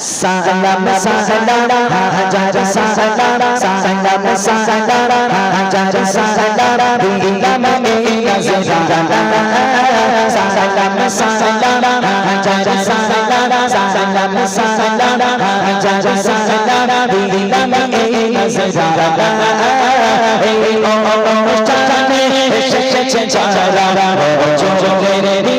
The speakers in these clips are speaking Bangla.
সালাম সালাম হাজার সালাম সালাম সালাম হাজার সালাম দিলাম এই নজরানা সালাম সালাম হাজার সালাম সালাম সালাম হাজার সালাম দিলাম এই নজরানা এই অনুষ্ঠানে এসেছে যারা চোখের দিবানা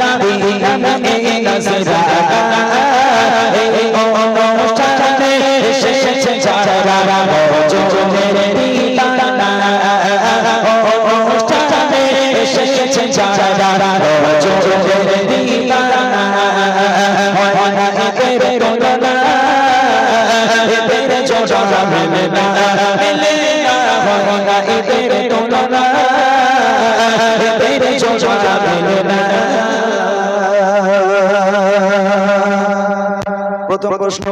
দিলাম এই নজরানা এই অনুষ্ঠানে এসেছে যারা চোখের দিবানা অনুষ্ঠানে এসেছে যারা চোখের দিবানা না এদের তুলনা এদের জোড়া মেলে না মেলে না হয় এদের তুলনা এদের জোড়া প্রথম প্রশ্ন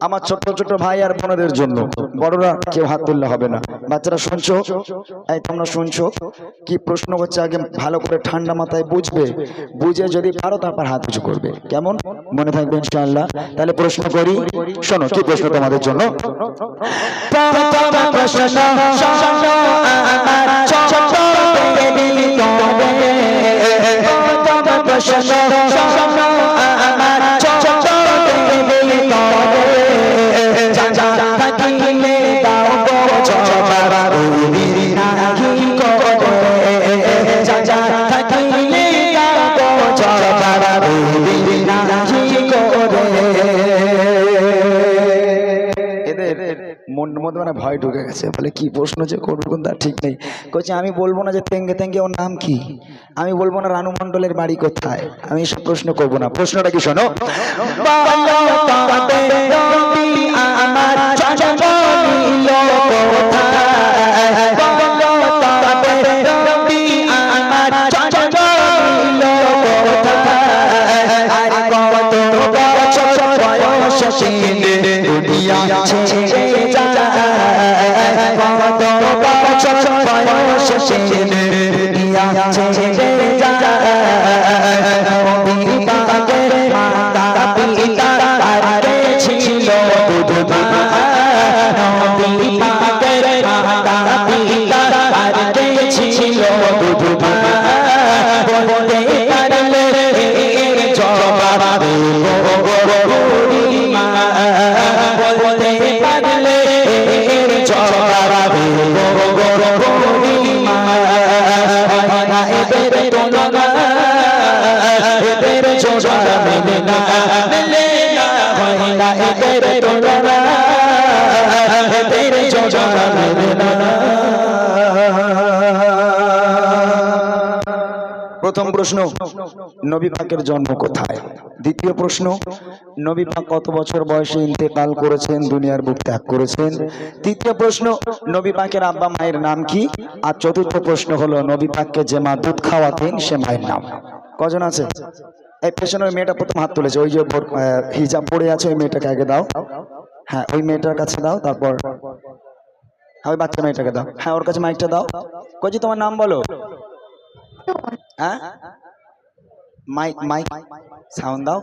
আমার ছোট্ট ছোট ভাই আর বোনদের জন্য বড়রা কেউ হাত তুললে হবে না বাচ্চারা শুনছো এই তোমরা শুনছো কি প্রশ্ন হচ্ছে আগে ভালো করে ঠান্ডা মাথায় বুঝবে বুঝে যদি পারো তারপর হাত উঁচু করবে কেমন মনে থাকবে ইনশাআল্লাহ তাহলে প্রশ্ন করি শোনো কি প্রশ্ন তোমাদের জন্য প্রশ্ন মন মধ্যে মানে ভয় ঢুকে গেছে। বলে কি প্রশ্ন যে করব কোন? তার ঠিক নেই। কচ্ছে আমি বলব না যে তেঙ্গে তেঙ্গে ওর নাম কি? আমি বলব না রানু মণ্ডলের বাড়ি কোথায়? আমি এসব প্রশ্ন করব না। প্রশ্নটা কি শোনো? বলো তবে রবি বছর বয়স প্রথম প্রশ্ন, নবী পাকের জন্ম কোথায়? দ্বিতীয় প্রশ্ন, নবী পাক কত বছর বয়সে ইন্তেকাল করেছেন, দুনিয়ার বুক ত্যাগ করেছেন? তৃতীয় প্রশ্ন, নবী পাকের আব্বা মায়ের নাম কি? আর চতুর্থ প্রশ্ন হলো, নবী পাককে যে মা দুধ খাওয়াতেন, সে মায়ের নাম। কজন আছে? এই পেছনের মেয়েটা প্রথম হাত তুলেছে, ওই যে হিজাব পড়ে আছে, ওই মেয়েটাকে আগে দাও। হ্যাঁ ওই মেয়েটার কাছে দাও, তারপর হ্যাঁ ওই বাচ্চা মেয়েটাকে দাও। হ্যাঁ ওর কাছে মাইকটা দাও। কজি, তোমার নাম বলো। হ্যাঁ? মাইক মাইক সাউন্ড দাও।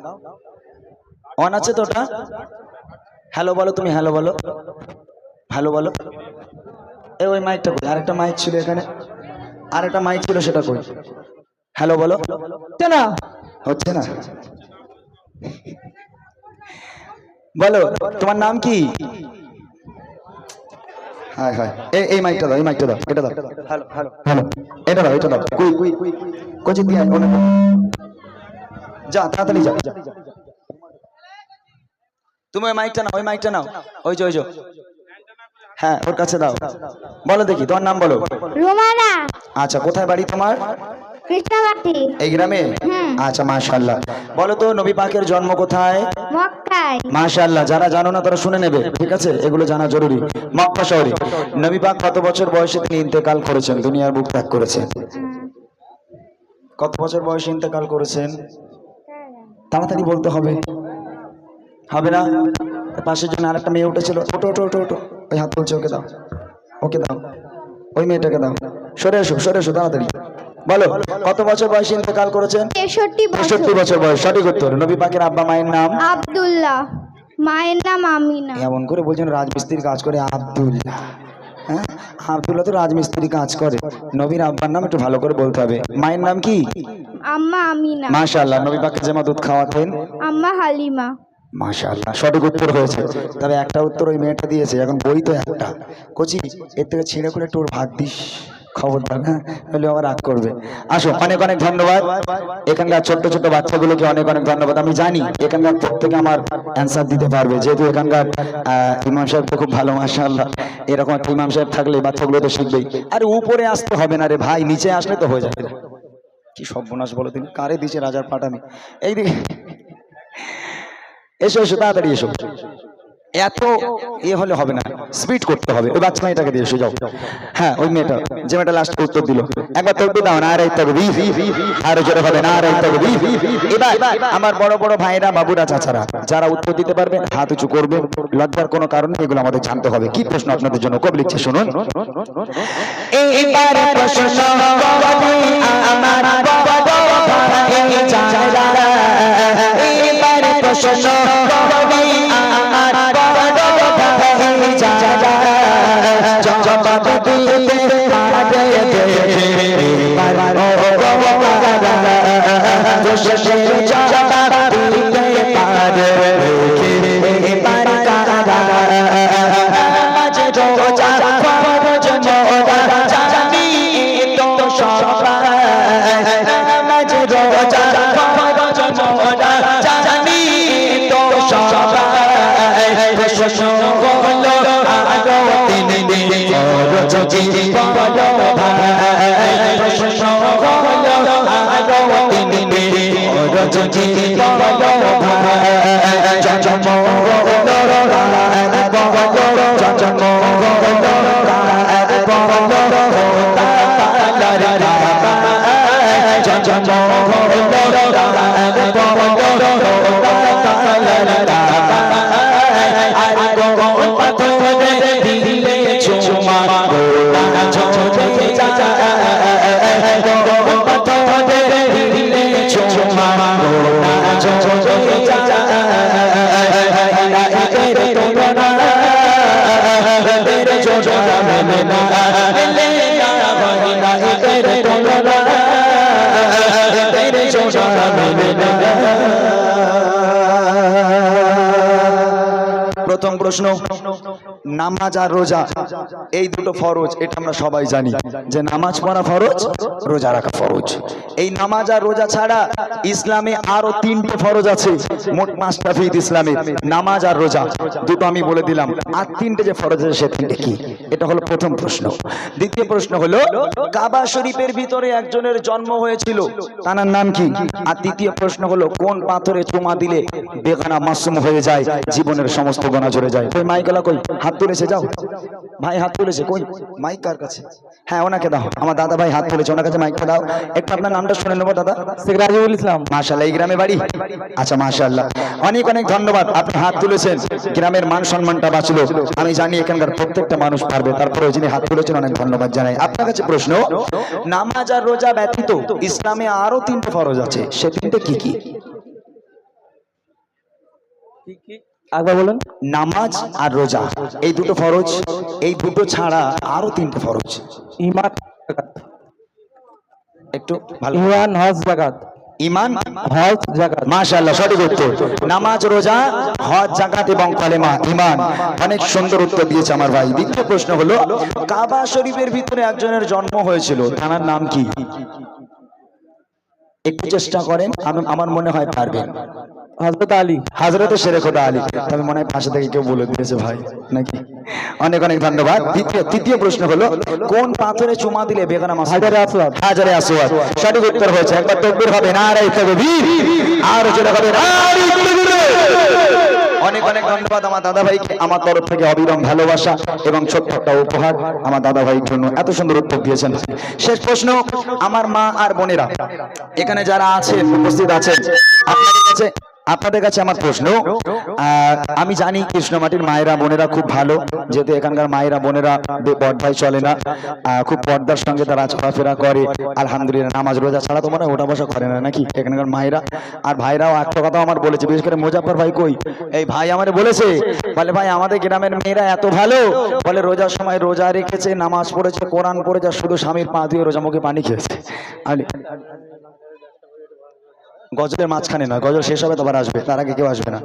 অন আছে তো ওটা? হ্যালো বলো তুমি হ্যালো বলো। হ্যালো বলো। এ ওই মাইকটা কই? আরেকটা মাইক ছিল এখানে। আরেকটা মাইক ছিল সেটা কই? হ্যালো বলো। না। হচ্ছে না। বলো তোমার নাম কি? হ্যাঁ হ্যাঁ এই এই মাইকটা দাও এই মাইকটা দাও এটা দাও। হ্যালো হ্যালো হ্যালো এটা দাও এটা দাও। কুই কুই কোচি দিয়ে আয়, ওনে- যা তাড়াতাড়ি যা। তুমি ওই মাইকটা নাও ওই মাইকটা নাও। ওই যে ওই যে। হ্যাঁ ওর কাছে দাও। বলো দেখি তোমার নাম বলো। রুমানা আচ্ছা কোথায় বাড়ি তোমার? কৃষ্ণাবাটি। এই গ্রামে? আচ্ছা মাশাল্লাহ বলো তো নবী পাকের জন্ম কোথায়? মক্কায়। মাশাল্লাহ যারা জানো না তারা শুনে নেবে ঠিক আছে? এগুলো জানা জরুরি। মক্কা শহরে। নবী পাক কত বছর বয়সে তিনি ইন্তেকাল করেছেন? দুনিয়ার বুক ত্যাগ করেছেন। কত বছর বয়সে ইন্তেকাল করেছেন? তাড়াতাড়ি বলতে হবে। হবে না? পাশের জন্য আরেকটা মেয়ে উঠেছিল। ওটো ওটো ওটো ওটো ওই হাত তুলছে ওকে দাও। ওকে দাও। ওই মেয়েটাকে দাও। সরে এসো সরে এসো তাড়াতাড়ি। বলো কত বছর বয়সে ইন্তেকাল করেছেন? তেষট্টি বছর। তেষট্টি বছর বয়স সঠিক উত্তর। নবী পাকের আব্বা মায়ের নাম? আব্দুল্লাহ। মায়ের নাম আমিনা। এমন করে বলছেন রাজমিস্ত্রির কাজ করে আব্দুল্লাহ। হ্যাঁ? আব্দুল্লাহ তো রাজমিস্ত্রি কাজ করে। নবীর আব্বার নাম একটু ভালো করে বলতে হবে। মায়ের নাম কি? আম্মা আমিনা। মাশাআল্লাহ নবী পাকে যেমন দুধ খাওয়াতেন? আম্মা হালিমা। মাশাআল্লাহ সঠিক উত্তর হয়েছে। তবে একটা উত্তর ওই মেয়েটা দিয়েছে এখন বই তো একটা। কচি এর থেকে ছিঁড়ে করে একটু ওর ভাগ দিস। খবরদার হ্যাঁ? হলে আবার রাগ করবে। আসো, অনেক অনেক ধন্যবাদ। এখানকার ছোট্ট ছোট্ট বাচ্চাগুলোকে অনেক অনেক ধন্যবাদ। আমি জানি এখানকার প্রত্যেকে আমার অ্যান্সার দিতে পারবে। যেহেতু এখানকার ইমাম সাহেব তো খুব ভালো, মাশাআল্লাহ। এরকম একটা ইমাম সাহেব থাকলে বাচ্চাগুলো তো শিখবেই আরে উপরে আসতে হবে না রে ভাই, নিচে আসলে তো হয়ে যাবে। কি সর্বনাশ বলো তিনি কারে দিছে রাজার পাটামি এইদিকে। এসো এসো, তাড়াতাড়ি এসো। এত এ হলে হবে না। স্পিড করতে হবে। ওই বাচ্চা মেয়েটাকে দিয়ে এসে যাও। হ্যাঁ ওই মেয়েটা, যে মেয়েটা লাস্ট উত্তর দিল। একবার তো দাও না আর তবে আর জোরে হবে না আর তবে এবার আমার বড় বড় ভাইরা, বাবুরা, চাচারা, যারা উত্তর দিতে পারবে, হাত উঁচু করবে। লজ্জার কোনো কারণ এগুলো আমাদের জানতে হবে। কি প্রশ্ন আপনাদের জন্য? কবে লিখছে, শুনুন। এইবার প্রশ্ন আমার বড় ভাই যারা এইবার প্রশ্ন জবাব দিতে ফরজ বলো প্রথম প্রশ্ন। নামাজ আর রোজা, এই দুটো ফরজ, এটা আমরা সবাই জানি। যে নামাজ পড়া ফরজ, রোজা রাখা ফরজ। এই নামাজ আর রোজা ছাড়া ইসলামে আরও তিনটে ফরজ আছে, মোট পাঁচটা ফিদ ইসলামে। নামাজ আর রোজা, দুটো আমি বলে দিলাম। আর তিনটে যে ফরজ আছে, সে তিনটে কি? এটা হলো প্রথম প্রশ্ন। দ্বিতীয় প্রশ্ন হলো, কাবা শরীফের ভিতরে একজনের জন্ম হয়েছিল তার নাম কি? আর তৃতীয় প্রশ্ন হলো, কোন পাথরে চুমা দিলে বেগানা মাসুম হয়ে যায়, জীবনের সমস্ত গোনা ঝরে যায়? মাইকলা কই হাত তুলেছে যাও। ভাই হাত তুলেছে কই? মাইক কার কাছে? হ্যাঁ ওনাকে দাও। আমার দাদা ভাই হাত তুলেছে ওনার কাছে মাইকটা দাও। একটু আপনার নামটা শুনে নেব দাদা। শেখ রাজিবুল ইসলাম। মাশাল্লাহ এই গ্রামে বাড়ি? আচ্ছা মাশাল্লাহ অনেক অনেক ধন্যবাদ আপনি হাত তুলেছেন। গ্রামের মান সম্মানটা বাঁচলো। আমি জানি এখানকার প্রত্যেকটা মানুষ পারবে তারপরে যিনি হাত তুলেছেন অনেক ধন্যবাদ জানাই। আপনার কাছে প্রশ্ন নামাজ আর রোজা ব্যতীত ইসলামে আরও তিনটে ফরজ আছে সে তিনটে কি কি? একবার বলুন। নামাজ আর রোজা এই দুটো ফরজ এই দুটো ছাড়া আরও তিনটে ফরজ। ইমান একটু ভালো। ইমান হজ জাকাত। ইমান? হজ জাকাত। মাশাআল্লাহ সঠিক উত্তর। নামাজ রোজা হজ জাকাত এবং কালেমা ইমান। অনেক সুন্দর উত্তর দিয়েছে আমার ভাই। দ্বিতীয় প্রশ্ন হলো কাবা শরীফের ভিতরে একজনের জন্ম হয়েছিল তার নাম কি? একটু চেষ্টা করেন আমি- আমার মনে হয় পারবেন। হজরত আলী। হাজরত শেরে খোদা আলী। তবে মনে হয় পাশে থেকে কেউ বলে দিয়েছে ভাই নাকি? অনেক অনেক ধন্যবাদ। দ্বিতীয় তৃতীয় প্রশ্ন হলো কোন পাথরে চুমা দিলে বেগানা মাস হাজারে আসওয়াদ। হাজারে আসওয়াদ। সঠিক উত্তর হয়েছে। একবার তকবীর হবে না রে তকবীর। আর জোরে হবে না রে তকবীর। অনেক অনেক ধন্যবাদ আমার দাদা ভাইকে আমার তরফ থেকে অবিরাম ভালোবাসা এবং ছোট্ট একটা উপহার আমার দাদা ভাইয়ের জন্য। এত সুন্দর উত্তর দিয়েছেন শেষ প্রশ্ন আমার মা আর বোনেরা এখানে যারা আছেন উপস্থিত আছেন আপনাদের কাছে আপনাদের কাছে আমার প্রশ্ন। আমি জানি কৃষ্ণমাটির মায়েরা, বোনেরা খুব ভালো, যেহেতু এখানকার মায়েরা, বোনেরা পর্দায় চলে না। খুব পর্দার সঙ্গে তারা চলাফেরা করে। আলহামদুলিল্লাহ, নামাজ, রোজা ছাড়া তো হয় ওটা বসা করে না, নাকি? এখানকার মায়েরা। আর ভাইরাও একটা কথা আমার বলেছে, বিশেষ করে মুজাফর ভাই কই? এই ভাই আমারে বলেছে, বলে, ভাই, আমাদের গ্রামের মেয়েরা এত ভালো। বলে, রোজার সময় রোজা রেখেছে, নামাজ পড়েছে, কোরআন পড়েছে শুধু স্বামীর পা দিয়ে রোজা মুখে পানি খেয়েছে। গজলের মাঝখানে নয়, গজল শেষ হবে তোমার আসবে, তার আগে কেউ আসবে না।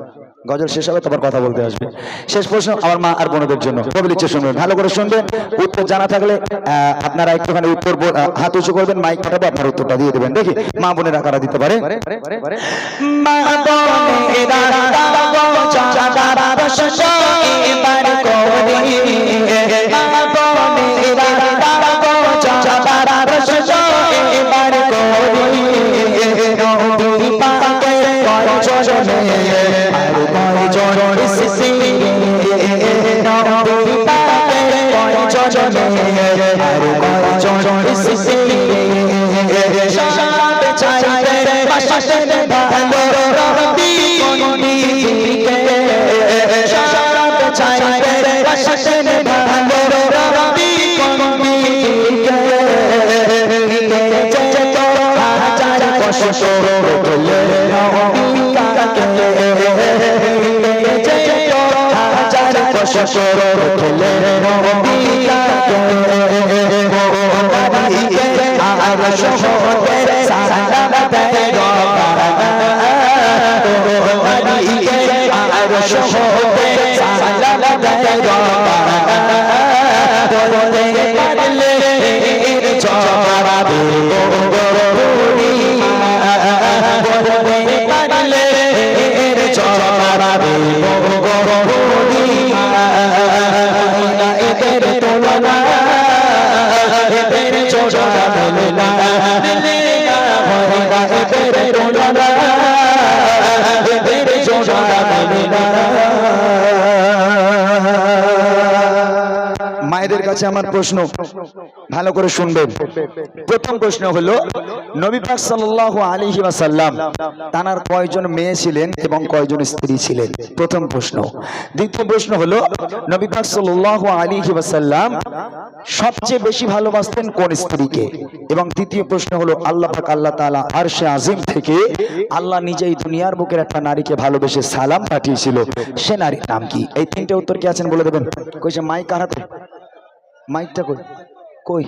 গজল শেষ হবে তোমার কথা বলতে আসবে। শেষ প্রশ্ন, আমার মা আর বোনদের জন্য। কবি লিখছে শুনবেন ভালো করে শুনবেন, উত্তর জানা থাকলে আপনারা একটুখানি উত্তর হাত উঁচু করবেন মাইক পাঠাবো আপনার উত্তরটা দিয়ে দেবেন। দেখি, মা বোনেরা কারা দিতে পারে। মা আর কয়জন? সব চাইতে বাসতে ভালো রবি কোনদিকে সব চাইতে বাসতে ভালো রবি কোনদিকে কষ্ট হাজার কষ্ট রইলে আর কাছে আমার প্রশ্ন। ভালো করে শুনবেন প্রথম প্রশ্ন হলো, নবী পাক সাল্লাল্লাহু আলাইহি ওয়াসাল্লাম তানার কয়জন মেয়ে ছিলেন এবং কয়জন স্ত্রী ছিলেন? প্রথম প্রশ্ন। দ্বিতীয় প্রশ্ন হলো, নবী পাক সাল্লাল্লাহু আলাইহি ওয়াসাল্লাম সবচেয়ে বেশি ভালোবাসতেন কোন স্ত্রীকে? এবং তৃতীয় প্রশ্ন হলো, আল্লাহ পাক, আল্লাহ তাআলা আরশে আজিম থেকে আল্লাহ নিজেই দুনিয়ার বুকের একটা নারীকে ভালোবেসে সালাম পাঠিয়েছিল। সে নারীর নাম কি? এই তিনটে উত্তর কি আছেন বলে দেবেন? কইছে, মাইক কার হাতে? মাইকটা কই? কই?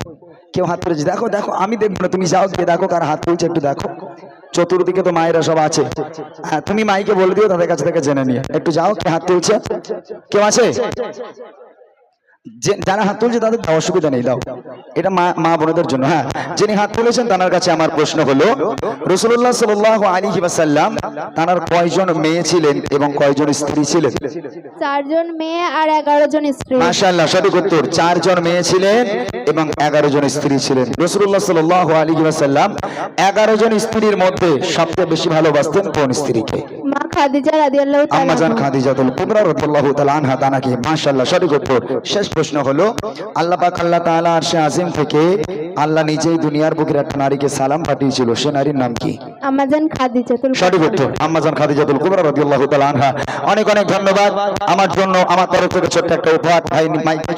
কেউ হাত তুলেছে? দেখো দেখো, আমি দেখব না, তুমি যাও গিয়ে দেখো কার হাত তুলছে, একটু দেখো। চতুর্দিকে তো মায়েরা সব আছে। হ্যাঁ তুমি মাইকে বলে দিও, তাদের কাছ থেকে জেনে নিয়ে একটু যাও, কে হাত তুলছে? কেউ আছে? যে- যারা হাত তুলছে তাদের অসুবিধা নেই দাও। এটা মা মা বোনদের জন্য হ্যাঁ। যিনি হাত তুলেছেন তার কাছে আমার প্রশ্ন হলো রসুল্লাহ সাল আলী ওয়াসাল্লাম তার কয়জন মেয়ে ছিলেন এবং কয়জন স্ত্রী ছিলেন? চারজন মেয়ে আর এগারো জন স্ত্রী। সঠিক উত্তর। চারজন মেয়ে ছিলেন এবং এগারো জন স্ত্রী ছিলেন। রসুল্লাহ সাল আলী এগারো জন স্ত্রীর মধ্যে সবচেয়ে বেশি ভালোবাসতেন কোন স্ত্রীকে? খাদিজা রাদিয়াল্লাহু তাআলা আম্মাজান খাদিজাতুল কুবরা রাদিয়াল্লাহু তাআলা আনহা তানাকে মাশাআল্লাহ সঠিক উত্তর। শেষ প্রশ্ন হলো আল্লাহ পাক আল্লাহ তাআলা আরশে আজিম থেকে আল্লাহ নিজেই দুনিয়ার বুকের একটা নারীকে সালাম পাঠিয়েছিল। সে নারীর নাম কি? আমাজান খাদিজাতুল সঠিক উত্তর। আম্মাজান খাদিজাতুল কুবরা রাদিয়াল্লাহু তাআলা আনহা। অনেক অনেক ধন্যবাদ। আমার জন্য আমার তরফ থেকে ছোট্ট একটা উপহার। ভাই মাইকে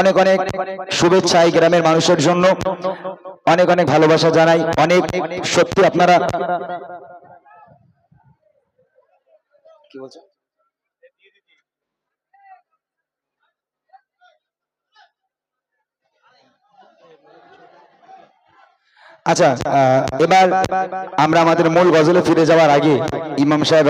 অনেক অনেক শুভেচ্ছা এই গ্রামের মানুষের জন্য। অনেক অনেক ভালোবাসা জানাই। অনেক সত্যি আপনারা কি বলছো আচ্ছা এবার আমরা আমাদের মূল গজলে ফিরে যাওয়ার আগে ইমাম সাহেব